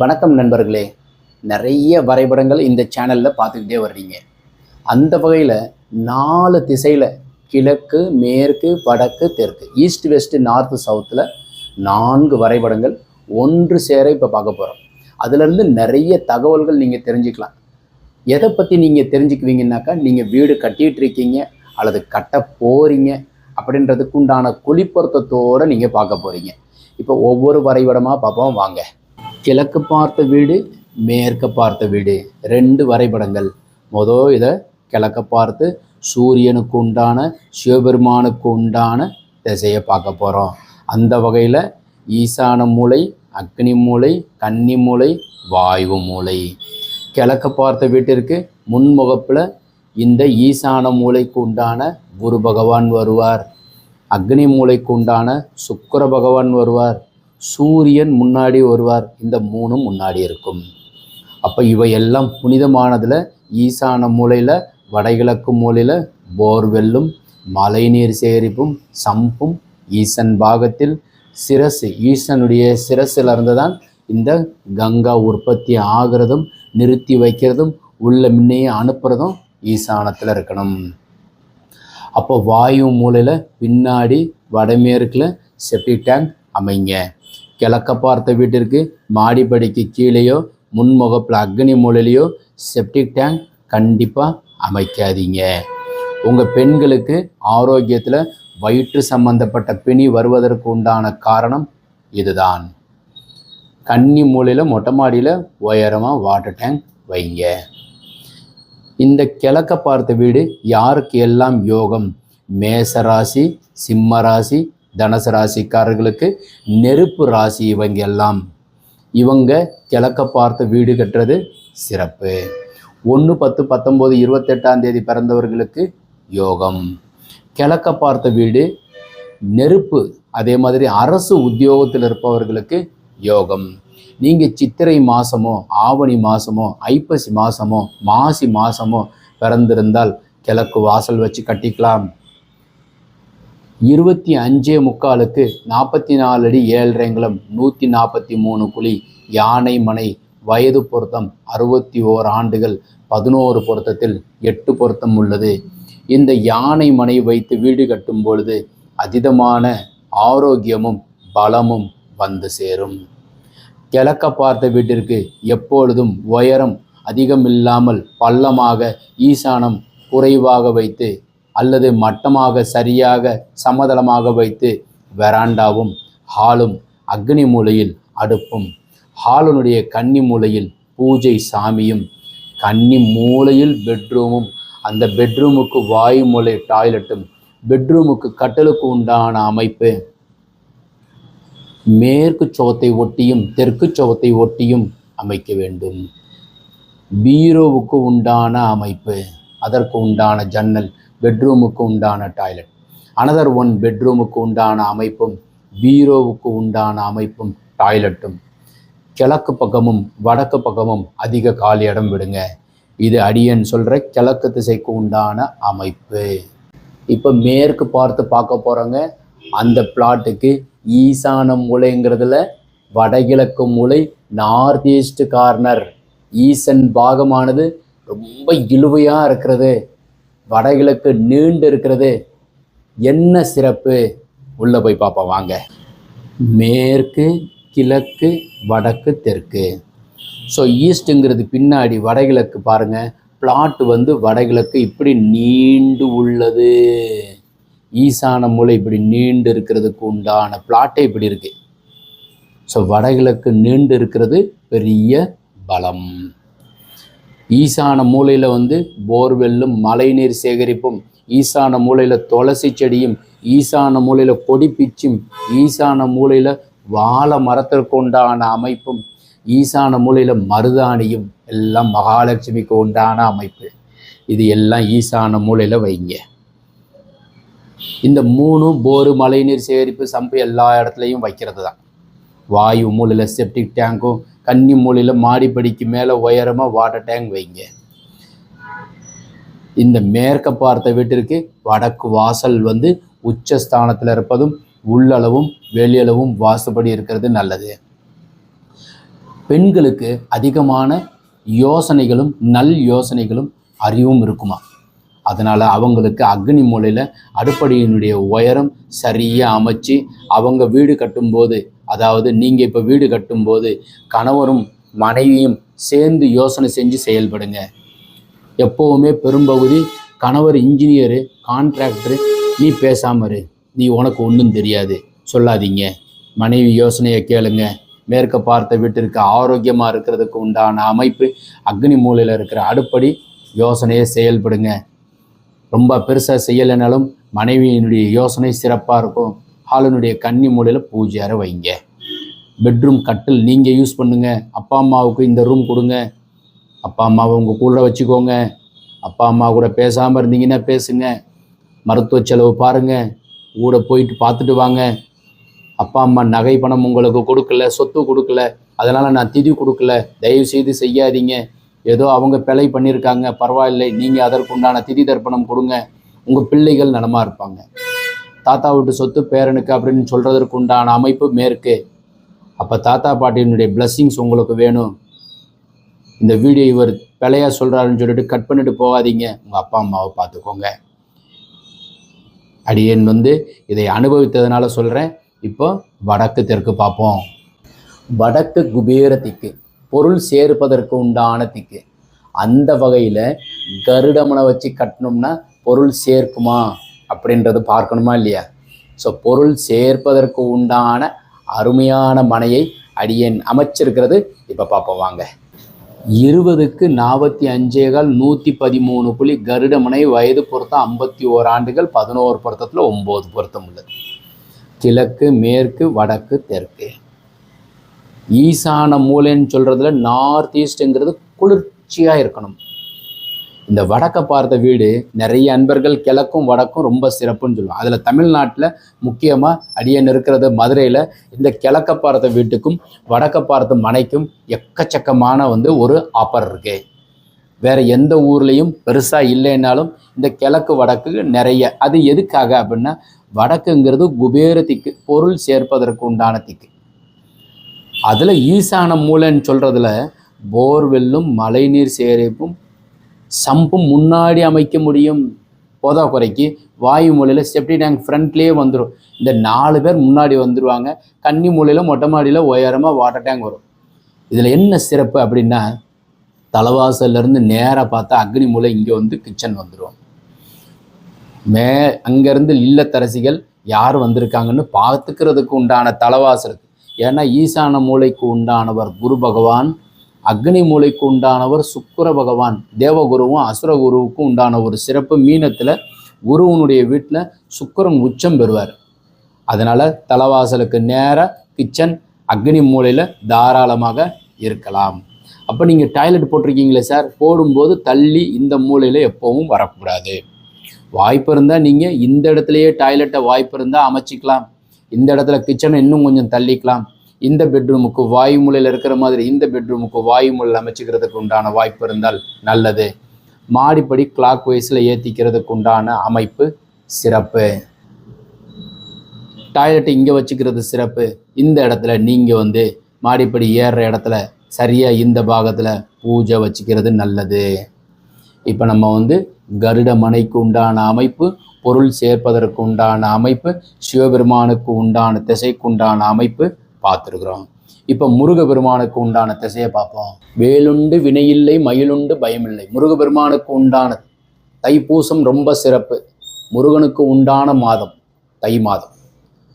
வணக்கம் நண்பர்களே. நிறைய வரைபடங்கள் இந்த சேனலில் பார்த்துக்கிட்டே வர்றீங்க. அந்த வகையில் நாலு திசையில் கிழக்கு மேற்கு வடக்கு தெற்கு ஈஸ்ட் வெஸ்ட் நார்த்து சவுத்தில் நான்கு வரைபடங்கள் ஒன்று சேர இப்போ பார்க்க போகிறோம் அதுலேருந்து நிறைய தகவல்கள் நீங்கள் தெரிஞ்சுக்கலாம். எதை பற்றி நீங்கள் தெரிஞ்சுக்குவீங்கன்னாக்கா நீங்கள் வீடு கட்டிகிட்டு இருக்கீங்க அல்லது கட்ட போகிறீங்க அப்படின்றதுக்கு உண்டான குழிப்பொருத்தத்தோடு நீங்கள் பார்க்க போகிறீங்க இப்போ ஒவ்வொரு வரைபடமாக பார்ப்போம் வாங்க. கிழக்கு பார்த்த வீடு மேற்கு பார்த்த வீடு. ரெண்டு வரைபடங்கள். மொதல் இதை கிழக்க பார்த்து சூரியனுக்கு உண்டான சிவபெருமானுக்கு உண்டான திசையை பார்க்க போகிறோம் அந்த வகையில் ஈசான மூலை அக்னி மூலை கன்னி மூலை வாயு மூலை. கிழக்க பார்த்த வீட்டிற்கு முன்முகப்பில் இந்த ஈசான மூலைக்கு உண்டான குரு பகவான் வருவார். அக்னி மூலைக்கு உண்டான சுக்கர பகவான் வருவார். சூரியன் முன்னாடி வருவார் இந்த மூணும் முன்னாடி இருக்கும். அப்போ இவையெல்லாம் புனிதமானதில் ஈசான மூலையில் வடகிழக்கு மூலையில் போர்வெல்லும் மழைநீர் சேகரிப்பும் சம்பும் ஈசன் பாகத்தில் சிரசு ஈசனுடைய சிரசில் இருந்து தான் இந்த கங்கா உற்பத்தி ஆகிறதும் நிறுத்தி வைக்கிறதும் உள்ள முன்னையே அனுப்புகிறதும் ஈசானத்தில் இருக்கணும். அப்போ வாயு மூலையில் பின்னாடி வடமேற்கில் செப்டிக் டேங்க் அமைங்க. கிழக்க பார்த்த வீட்டிற்கு மாடிப்படிக்கு கீழேயோ முன்முகப்பில் அக்னி மூலையிலையோ செப்டிக் டேங்க் கண்டிப்பாக அமைக்காதீங்க. உங்கள் பெண்களுக்கு ஆரோக்கியத்தில் வயிற்று சம்பந்தப்பட்ட பிணி வருவதற்கு உண்டான காரணம் இதுதான். கன்னி மூலையில் மொட்டை மாடியில் உயரமாக வாட்டர் டேங்க் வைங்க. இந்த கிழக்க பார்த்த வீடு யாருக்கு எல்லாம் யோகம்? மேச ராசி சிம்ம ராசி தனுசு ராசிக்காரர்களுக்கு நெருப்பு ராசி இவங்க எல்லாம். இவங்க கிழக்க பார்த்த வீடு கட்டுறது சிறப்பு. ஒன்று பத்து பத்தொம்போது இருபத்தெட்டாம் தேதி பிறந்தவர்களுக்கு யோகம். கிழக்க பார்த்த வீடு நெருப்பு அதே மாதிரி அரசு உத்தியோகத்தில் இருப்பவர்களுக்கு யோகம். நீங்கள் சித்திரை மாதமோ ஆவணி மாதமோ ஐப்பசி மாதமோ மாசி மாதமோ பிறந்திருந்தால் கிழக்கு வாசல் வச்சு கட்டிக்கலாம். இருபத்தி அஞ்சே முக்காலுக்கு நாற்பத்தி நாலு அடி ஏழரைங்குளம் நூற்றி நாற்பத்தி மூணு குழி யானை மனை வயது பொருத்தம் அறுபத்தி ஓர் ஆண்டுகள் பதினோரு பொருத்தத்தில் எட்டு பொருத்தம் உள்ளது. இந்த யானை மனை வைத்து வீடு கட்டும் பொழுது அதீதமான ஆரோக்கியமும் பலமும் வந்து சேரும். கிழக்க பார்த்த வீட்டிற்கு எப்பொழுதும் உயரம் அதிகமில்லாமல் பள்ளமாக ஈசானம் குறைவாக வைத்து அல்லது மட்டமாக சரியாக சமதளமாக வைத்து வெராண்டாவும் ஹாலும் அக்னி மூலையில் அடுப்பும் ஹாலனுடைய கன்னி மூலையில் பூஜை சாமியும் கன்னி மூலையில் பெட்ரூமும் அந்த பெட்ரூமுக்கு வாயு மூலை டாய்லெட்டும் பெட்ரூமுக்கு கட்டலுக்கு உண்டான அமைப்பு. மேற்கு சுவத்தை ஒட்டியும் தெற்கு சுவத்தை ஒட்டியும் அமைக்க வேண்டும். பீரோவுக்கு உண்டான அமைப்பு அதற்கு உண்டான ஜன்னல் பெட்ரூமுக்கு உண்டான டாய்லெட் அனதர் ஒன் பெட்ரூமுக்கு உண்டான அமைப்பும் பீரோவுக்கு உண்டான அமைப்பும் டாய்லெட்டும் கிழக்கு பக்கமும் வடக்கு பக்கமும் அதிக காலி இடம் விடுங்க. இது அடியன் சொல்கிற கிழக்கு திசைக்கு உண்டான அமைப்பு. இப்போ மேற்கு பார்த்து பார்க்க போகிறோங்க அந்த பிளாட்டுக்கு ஈசான மூலைங்கிறதுல வடகிழக்கு மூலை நார்த் ஈஸ்ட் கார்னர் ஈசன் பாகமானது ரொம்ப இழுவையாக இருக்கிறது. வடகிழக்கு நீண்டு இருக்கிறது என்ன சிறப்பு? உள்ளே போய் பார்ப்போம் வாங்க. மேற்கு கிழக்கு வடக்கு தெற்கு. ஸோ ஈஸ்ட்டுங்கிறது பின்னாடி வடகிழக்கு பாருங்கள் பிளாட் வந்து வடகிழக்கு இப்படி நீண்டு உள்ளது. ஈசான மூளை இப்படி நீண்டு இருக்கிறதுக்கு உண்டான பிளாட்டே இப்படி இருக்கு. ஸோ வடகிழக்கு நீண்டு இருக்கிறது பெரிய பலம். ஈசான மூலையில் வந்து போர்வெல்லும் மழைநீர் சேகரிப்பும் ஈசான மூலையில் துளசி செடியும் ஈசான மூலையில் கொடி பிச்சும் ஈசான மூலையில் வாழை மரத்திற்கு உண்டான அமைப்பும் ஈசான மூலையில் மருதாணியும் எல்லாம் மகாலட்சுமிக்கு உண்டான அமைப்பு. இது எல்லாம் ஈசான மூலையில் வைங்க. இந்த மூணு போரு மழைநீர் சேகரிப்பு சம்பு எல்லா இடத்துலையும் வைக்கிறது தான் வாயு மூலையில் செப்டிக் டேங்க்கும் கன்னி மூலையில் மாடிப்படிக்கு மேலே உயரமாக வாட்டர் டேங்க் வைங்க. இந்த மேற்க பார்த்த வீட்டிற்கு வடக்கு வாசல் வந்து உச்சஸ்தானத்தில் இருப்பதும் உள்ளளவும் வெளியளவும் வாசுபடி இருக்கிறது நல்லது. பெண்களுக்கு அதிகமான யோசனைகளும் நல் யோசனைகளும் அறிவும் இருக்குமா? அதனால் அவங்களுக்கு அக்னி மூலையில் அடுப்படியினுடைய உயரம் சரியாக அமைச்சு அவங்க வீடு கட்டும்போது அதாவது நீங்கள் இப்போ வீடு கட்டும்போது கணவரும் மனைவியும் சேர்ந்து யோசனை செஞ்சு செயல்படுங்க. எப்போவுமே பெரும்பகுதி கணவர் இன்ஜினியரு கான்ட்ராக்டரு நீ பேசாமல் இரு. நீ உனக்கு ஒன்றும் தெரியாது. சொல்லாதீங்க. மனைவி யோசனையை கேளுங்க. மேற்க பார்த்த வீட்டிற்கு ஆரோக்கியமாக இருக்கிறதுக்கு உண்டான அமைப்பு அக்னி மூலையில் இருக்கிற அடுப்படி யோசனையை செயல்படுங்க. ரொம்ப பெருசாக செய்யலைனாலும் மனைவியினுடைய யோசனை சிறப்பாக இருக்கும். ஹாலனுடைய கன்னி மூலையில் பூஜை அறை வைங்க. பெட்ரூம் கட்டில் நீங்கள் யூஸ் பண்ணுங்க. அப்பா அம்மாவுக்கு இந்த ரூம் கொடுங்க. அப்பா அம்மாவை உங்கள் கூட வச்சுக்கோங்க. அப்பா அம்மா கூட பேசாமல் இருந்தீங்கன்னா பேசுங்க. மருத்துவ செலவு பாருங்கள் கூட போயிட்டு பார்த்துட்டு வாங்க. அப்பா அம்மா நகை பணம் உங்களுக்கு கொடுக்கல சொத்து கொடுக்கல. அதனால் நான் திதி கொடுக்கல. தயவு செய்து செய்யாதீங்க. ஏதோ அவங்க பிழை பண்ணியிருக்காங்க. பரவாயில்லை. நீங்கள் அதற்குண்டான திதி தர்ப்பணம் கொடுங்க. உங்கள் பிள்ளைகள் நலமாக இருப்பாங்க. தாத்தா வீட்டு சொத்து பேரனுக்கு அப்படின்னு சொல்கிறதற்கு உண்டான அமைப்பு மேற்கு. அப்போ தாத்தா பாட்டியினுடைய பிளஸ்ஸிங்ஸ் உங்களுக்கு வேணும். இந்த வீடியோ இவர் பிழையாக சொல்கிறாருன்னு சொல்லிட்டு கட் பண்ணிட்டு போகாதீங்க. உங்கள் அப்பா அம்மாவை பார்த்துக்கோங்க. அடியேன் வந்து இதை அனுபவித்ததுனால சொல்கிறேன் இப்போ வடக்கு தெற்கு பார்ப்போம். வடக்கு குபேர திக்கு பொருள் சேர்ப்பதற்கு உண்டான திக்கு. அந்த வகையில் கருடமனை வச்சு கட்டினோம்னா பொருள் சேர்க்குமா? அப்படின்றது பார்க்கணுமா இல்லையா? ஸோ பொருள் சேர்ப்பதற்கு உண்டான அருமையான மனையை அடியேன் அமைச்சிருக்கிறது. இப்போ பார்ப்போம் வாங்க. இருபதுக்கு நாற்பத்தி அஞ்சேகால் நூற்றி பதிமூணு புள்ளி கருடமனை வயது பொருத்தம் ஐம்பத்தி ஓர் ஆண்டுகள் பதினோரு பொருத்தத்தில் ஒம்பது பொருத்தம் உள்ளது. கிழக்கு மேற்கு வடக்கு தெற்கு. ஈசான மூலைன்னு சொல்கிறதுல நார்த் ஈஸ்ட்டுங்கிறது குளிர்ச்சியாக இருக்கணும். இந்த வடக்கை பார்த்த வீடு நிறைய அன்பர்கள் கிழக்கும் வடக்கும் ரொம்ப சிறப்புன்னு சொல்லுவாங்க. அதில் தமிழ்நாட்டில் முக்கியமாக அடியன் இருக்கிறது மதுரையில் இந்த கிழக்க பார்த்த வீட்டுக்கும் வடக்க பார்த்த மனைக்கும் எக்கச்சக்கமான வந்து ஒரு ஆஃபர் இருக்குது வேறு எந்த ஊர்லேயும் பெருசாக இல்லைன்னாலும் இந்த கிழக்கு வடக்கு நிறைய. அது எதுக்காக அப்படின்னா வடக்குங்கிறது குபேர திக்கு பொருள் சேர்ப்பதற்கு உண்டான திக்கு. அதில் ஈசான மூலைன்னு சொல்கிறதுல போர்வெல்லும் மழைநீர் சேகரிப்பும் சம்பும் முன்னாடி அமைக்க முடியும். போதா குறைக்கு. வாயு மூலையில் செப்டி டேங்க் ஃப்ரண்ட்லேயே வந்துடும் இந்த நாலு பேர் முன்னாடி வந்துடுவாங்க கன்னி மூலையில் மொட்டை மாடியில் உயரமாக வாட்டர் டேங்க் வரும். இதில் என்ன சிறப்பு அப்படின்னா தலைவாசல்லேருந்து நேராக பார்த்தா அக்னி மூலை இங்கே வந்து கிச்சன் வந்துடும் மே அங்கேருந்து இல்லத்தரசிகள் யார் வந்திருக்காங்கன்னு பார்த்துக்கிறதுக்கு உண்டான தலைவாசல் ஏன்னா ஈசான மூலைக்கு உண்டானவர் குரு பகவான். அக்னி மூளைக்கு உண்டானவர் சுக்கர பகவான். தேவகுருவும் அசுரகுருவுக்கும் உண்டான ஒரு சிறப்பு மீனத்தில் குருவனுடைய வீட்டில் சுக்கரன் உச்சம் பெறுவார். அதனால் தலைவாசலுக்கு நேராக கிச்சன் அக்னி மூலையில் தாராளமாக இருக்கலாம். அப்போ நீங்கள் டாய்லெட் போட்டிருக்கீங்களே சார் போடும்போது தள்ளி இந்த மூலையில் எப்போவும் வரக்கூடாது. வாய்ப்பு இருந்தால் நீங்கள் இந்த இடத்துலையே டாய்லெட்டை வாய்ப்பு இருந்தால் அமைச்சிக்கலாம். இந்த இடத்துல கிச்சனை இன்னும் கொஞ்சம் தள்ளிக்கலாம். இந்த பெட்ரூமுக்கு வாயு மூலையில் இருக்கிற மாதிரி இந்த பெட்ரூமுக்கு வாயு மூலையில் அமைச்சிக்கிறதுக்கு உண்டான வாய்ப்பு இருந்தால் நல்லது. மாடிப்படி கிளாக் வைஸில் ஏற்றிக்கிறதுக்கு உண்டான அமைப்பு சிறப்பு. டாய்லெட் இங்கே வச்சுக்கிறது சிறப்பு. இந்த இடத்துல நீங்கள் வந்து மாடிப்படி ஏறுற இடத்துல சரியாக இந்த பாகத்தில் பூஜை வச்சுக்கிறது நல்லது. இப்போ நம்ம வந்து கருட மனைக்கு உண்டான அமைப்பு பொருள் சேர்ப்பதற்கு உண்டான அமைப்பு சிவபெருமானுக்கு உண்டான திசைக்கு உண்டான அமைப்பு பார்த்துருக்குறோம். இப்போ முருகபெருமானுக்கு உண்டான திசையை பார்ப்போம். வேலுண்டு வினையில்லை மயிலுண்டு பயமில்லை. முருகபெருமானுக்கு உண்டான தைப்பூசம் ரொம்ப சிறப்பு. முருகனுக்கு உண்டான மாதம் தை மாதம்.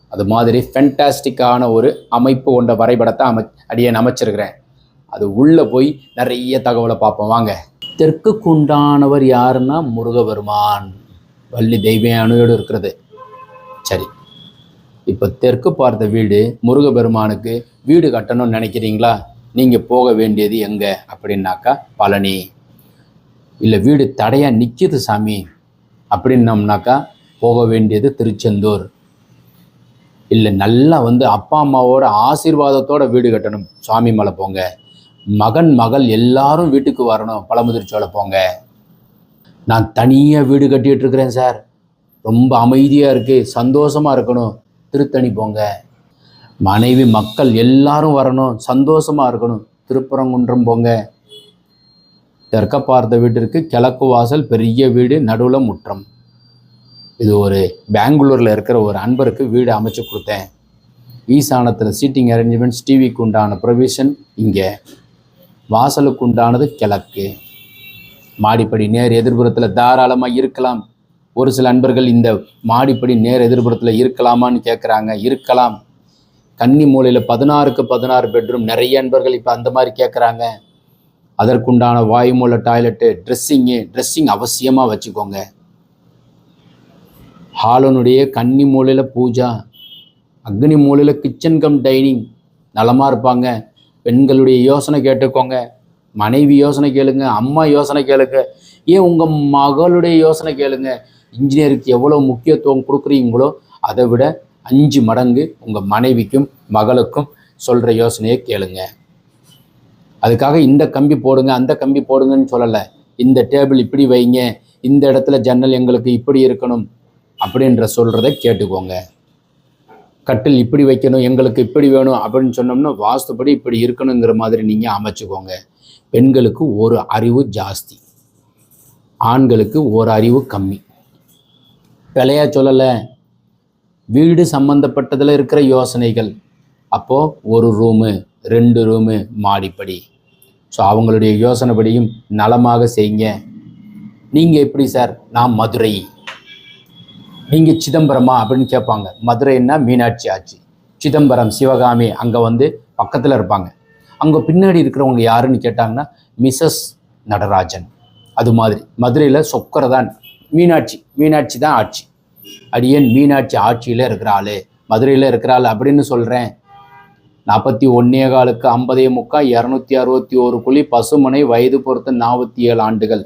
அது மாதிரி ஃபென்டாஸ்டிக்கான ஒரு அமைப்பு கொண்ட வரைபடத்தை அமை அடியை அமைச்சிருக்கிறேன். அது உள்ளே போய் நிறைய தகவலை பார்ப்போம். வாங்க. தெற்குக்கு உண்டானவர் யாருன்னா முருகபெருமான் வள்ளி தெய்வ அணுயோடு இருக்கிறது. சரி. இப்போ தெற்கு பார்த்த வீடு முருகபெருமானுக்கு வீடு கட்டணும்னு நினைக்கிறீங்களா? நீங்கள் போக வேண்டியது எங்கே? அப்படின்னாக்கா பழனி. இல்லை வீடு தடையாக நிற்கிது சாமி. அப்படின்னம்னாக்கா போக வேண்டியது திருச்செந்தூர். இல்லை நல்லா வந்து அப்பா அம்மாவோட ஆசீர்வாதத்தோட வீடு கட்டணும். சுவாமி மலை போங்க. மகன் மகள் எல்லாரும் வீட்டுக்கு வரணும். பழமுதிர்ச்சோலை போங்க. நான் தனியாக வீடு கட்டிகிட்டு இருக்கிறேன் சார். ரொம்ப அமைதியாக இருக்குது சந்தோஷமாக இருக்கணும். திருத்தணி போங்க. மனைவி மக்கள் எல்லாரும் வரணும். சந்தோஷமாக இருக்கணும். திருப்பரங்குன்றம் போங்க. தெற்க பார்த்த வீட்டிற்கு கிழக்கு வாசல் பெரிய வீடு நடுவில் முற்றம். இது ஒரு பெங்களூரில் இருக்கிற ஒரு அன்பருக்கு வீடு அமைச்சு கொடுத்தேன். ஈசானத்தில் சீட்டிங் அரேஞ்ச்மெண்ட்ஸ் டிவிக்கு உண்டான ப்ரொவிஷன் இங்கே. வாசலுக்கு உண்டானது கிழக்கு. மாடிப்படி நேர் எதிர்புறத்தில் தாராளமாக இருக்கலாம். ஒரு சில அன்பர்கள் இந்த மாடிப்படி நேர் எதிர்புறத்தில் இருக்கலாமான்னு கேட்குறாங்க இருக்கலாம். கன்னி மூலையில் பதினாறுக்கு பதினாறு பெட்ரூம் நிறைய அன்பர்கள் இப்போ அந்த மாதிரி கேட்குறாங்க அதற்குண்டான வாயுமூல டாய்லெட்டு ட்ரெஸ்ஸிங்கு ட்ரெஸ்ஸிங் அவசியமாக வச்சுக்கோங்க. ஹாலனுடைய கன்னி மூலையில் பூஜா அக்னி மூலையில் கிச்சன் கம் டைனிங் நலமாக இருப்பாங்க. பெண்களுடைய யோசனை கேட்டுக்கோங்க. மனைவி யோசனை கேளுங்க அம்மா யோசனை கேளுங்க. ஏன் உங்கள் மகளுடைய யோசனை கேளுங்க? இன்ஜினியருக்கு எவ்வளோ முக்கியத்துவம் கொடுக்குறீங்களோ அதை விட அஞ்சு மடங்கு உங்கள் மனைவிக்கும் மகளுக்கும் சொல்கிற யோசனையை கேளுங்க. அதுக்காக இந்த கம்பி போடுங்க அந்த கம்பி போடுங்கன்னு சொல்லலை. இந்த டேபிள் இப்படி வைங்க இந்த இடத்துல ஜன்னல் எங்களுக்கு இப்படி இருக்கணும் அப்படின்ற சொல்கிறத கேட்டுக்கோங்க. கட்டில் இப்படி வைக்கணும் எங்களுக்கு இப்படி வேணும் அப்படின்னு சொன்னோம்னா வாஸ்துப்படி இப்படி இருக்கணுங்கிற மாதிரி நீங்கள் அமைச்சுக்கோங்க. பெண்களுக்கு ஒரு அறிவு ஜாஸ்தி. ஆண்களுக்கு ஒரு அறிவு கம்மி. பிழையா சொல்லலை. வீடு சம்மந்தப்பட்டதில் இருக்கிற யோசனைகள். அப்போது ஒரு ரூமு ரெண்டு ரூமு மாடிப்படி. ஸோ அவங்களுடைய யோசனைப்படியும் நலமாக செய்யுங்க. நீங்கள் எப்படி சார்? நான் மதுரை. நீங்கள் சிதம்பரமா அப்படின்னு கேட்பாங்க. மதுரைன்னா மீனாட்சி ஆட்சி சிதம்பரம் சிவகாமி அங்கே வந்து பக்கத்தில் இருப்பாங்க. அங்கே பின்னாடி இருக்கிறவங்க யாருன்னு கேட்டாங்கன்னா மிஸ்ஸஸ் நடராஜன். அது மாதிரி. மதுரையில் சொக்கரதான். மீனாட்சி மீனாட்சி தான் ஆட்சி. அடியேன் மீனாட்சி ஆட்சியில் இருக்கிற ஆளு மதுரையில் இருக்கிறாள் அப்படின்னு சொல்கிறேன் நாற்பத்தி ஒன்னே காலுக்கு ஐம்பதே முக்கா இரநூத்தி அறுபத்தி ஒரு குழி பசுமனை வயது பொறுத்த நாற்பத்தி ஏழு ஆண்டுகள்.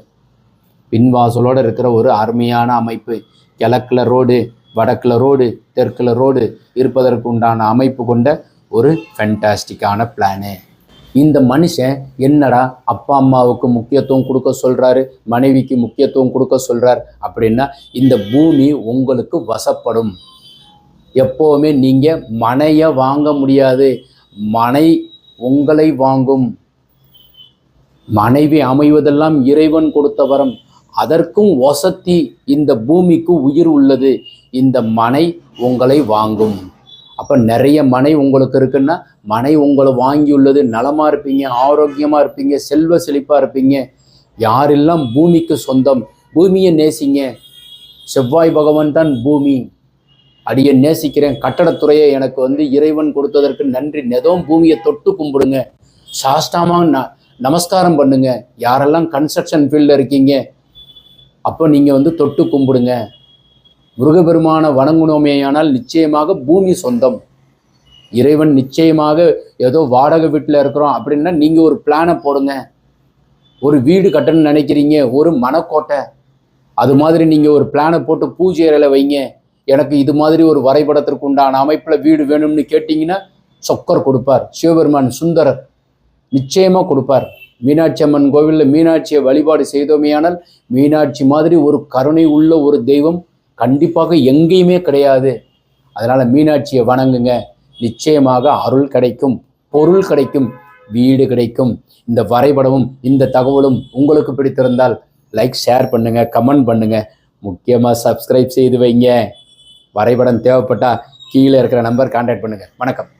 பின்வாசலோடு இருக்கிற ஒரு அருமையான அமைப்பு. கிழக்கில் ரோடு வடக்கில் ரோடு தெற்கில் ரோடு இருப்பதற்கு உண்டான அமைப்பு கொண்ட ஒரு ஃபென்டாஸ்டிக்கான பிளானு இந்த மனுஷன் என்னடா அப்பா அம்மாவுக்கு முக்கியத்துவம் கொடுக்க சொல்கிறாரு மனைவிக்கு முக்கியத்துவம் கொடுக்க சொல்கிறார் அப்படின்னா இந்த பூமி உங்களுக்கு வசப்படும். எப்போவுமே நீங்கள் மனையை வாங்க முடியாது. மனை உங்களை வாங்கும். மனைவி அமைவதெல்லாம் இறைவன் கொடுத்த வரம். அதற்கும் வசத்தி இந்த பூமிக்கு உயிர் உள்ளது. இந்த மனை உங்களை வாங்கும். அப்போ நிறைய மனை உங்களுக்கு இருக்குன்னா மனை உங்களை வாங்கியுள்ளது நலமாக இருப்பீங்க ஆரோக்கியமாக இருப்பீங்க செல்வ செழிப்பாக இருப்பீங்க. யாரெல்லாம் பூமிக்கு சொந்தம் பூமியை நேசிங்க. செவ்வாய் பகவான் தான் பூமி. அடியை நேசிக்கிறேன். கட்டடத்துறையை எனக்கு வந்து இறைவன் கொடுத்ததற்கு நன்றி. நெதவும் பூமியை தொட்டு கும்பிடுங்க. சாஷ்டாமா ந நமஸ்காரம் பண்ணுங்க. யாரெல்லாம் கன்ஸ்ட்ரக்ஷன் ஃபீல்டில் இருக்கீங்க அப்போ நீங்கள் வந்து தொட்டு கும்பிடுங்க. முருகபெருமான வணங்குனோமேயானால் நிச்சயமாக பூமி சொந்தம். இறைவன் நிச்சயமாக ஏதோ வாடகை வீட்டில் இருக்கிறோம் அப்படின்னா நீங்கள் ஒரு பிளானை போடுங்க. ஒரு வீடு கட்டணும்னு நினைக்கிறீங்க ஒரு மனக்கோட்டை. அது மாதிரி நீங்கள் ஒரு பிளானை போட்டு பூஜை அறையில் வைங்க. எனக்கு இது மாதிரி ஒரு வரைபடத்திற்கு உண்டான அமைப்பில் வீடு வேணும்னு கேட்டிங்கன்னா சொக்கர் கொடுப்பார். சிவபெருமான் சுந்தரர் நிச்சயமாக கொடுப்பார். மீனாட்சி அம்மன் கோவிலில் மீனாட்சியை வழிபாடு செய்தோமேயானால் மீனாட்சி மாதிரி ஒரு கருணை உள்ள ஒரு தெய்வம் கண்டிப்பாக எங்கேயுமே கிடையாது. அதனால் மீனாட்சியை வணங்குங்க. நிச்சயமாக அருள் கிடைக்கும் பொருள் கிடைக்கும் வீடு கிடைக்கும். இந்த வரைபடமும் இந்த தகவலும் உங்களுக்கு பிடித்திருந்தால் லைக் ஷேர் பண்ணுங்க கமெண்ட் பண்ணுங்க. முக்கியமாக சப்ஸ்கிரைப் செய்து வைங்க. வரைபடம் தேவைப்பட்டால் கீழே இருக்கிற நம்பர் கான்டாக்ட் பண்ணுங்க. வணக்கம்.